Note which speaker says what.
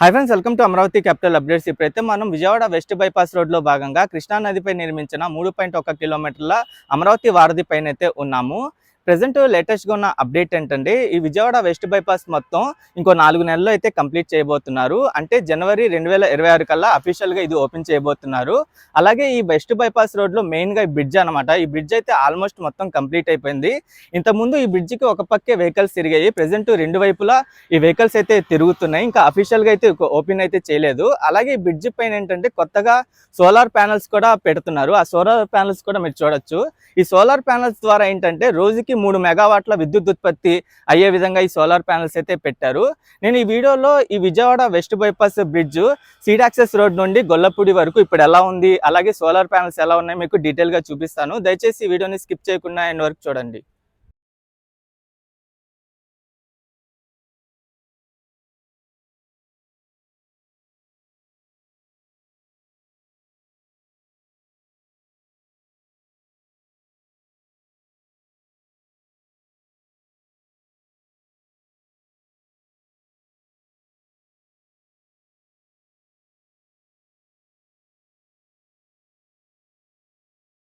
Speaker 1: Hi friends welcome to Amaravati capital updates ఇప్పుడైతే మనం Vijayawada west bypass రోడ్లో భాగంగా కృష్ణానదిపై నిర్మించిన మూడు పాయింట్ ఒక కిలోమీటర్ల అమరావతి వారధి పైన అయితే ఉన్నాము. ప్రజెంట్ లేటెస్ట్గా ఉన్న అప్డేట్ ఏంటంటే ఈ విజయవాడ వెస్ట్ బైపాస్ మొత్తం ఇంకో నాలుగు నెలల్లో అయితే కంప్లీట్ చేయబోతున్నారు. అంటే జనవరి రెండు వేల ఇరవై ఆరు కల్లా అఫీషియల్గా ఇది ఓపెన్ చేయబోతున్నారు. అలాగే ఈ వెస్ట్ బైపాస్ రోడ్లో మెయిన్గా ఈ బ్రిడ్జ్ అనమాట ఈ బ్రిడ్జ్ అయితే ఆల్మోస్ట్ మొత్తం కంప్లీట్ అయిపోయింది. ఇంతకుముందు ఈ బ్రిడ్జ్కి ఒక పక్కే వెహికల్స్ తిరిగాయి. ప్రజెంట్ రెండు వైపులా ఈ వెహికల్స్ అయితే తిరుగుతున్నాయి. ఇంకా అఫీషియల్గా అయితే ఓపెన్ అయితే చేయలేదు. అలాగే ఈ బ్రిడ్జ్ పైన ఏంటంటే కొత్తగా సోలార్ ప్యానల్స్ కూడా పెడుతున్నారు. ఆ సోలార్ ప్యానల్స్ కూడా మీరు చూడొచ్చు. ఈ సోలార్ ప్యానల్స్ ద్వారా ఏంటంటే రోజుకి మూడు మెగావాట్ల విద్యుత్ ఉత్పత్తి అయ్యే విధంగా ఈ సోలార్ ప్యానల్స్ అయితే పెట్టారు. నేను ఈ వీడియోలో ఈ Vijayawada west bypass bridge seed access road నుండి గొల్లపూడి వరకు ఇప్పుడు ఎలా ఉంది అలాగే సోలార్ ప్యానల్స్ ఎలా ఉన్నాయి మీకు డీటెయిల్గా చూపిస్తాను. దయచేసి ఈ వీడియోని స్కిప్ చేయకుండా ఎండ్ వరకు చూడండి.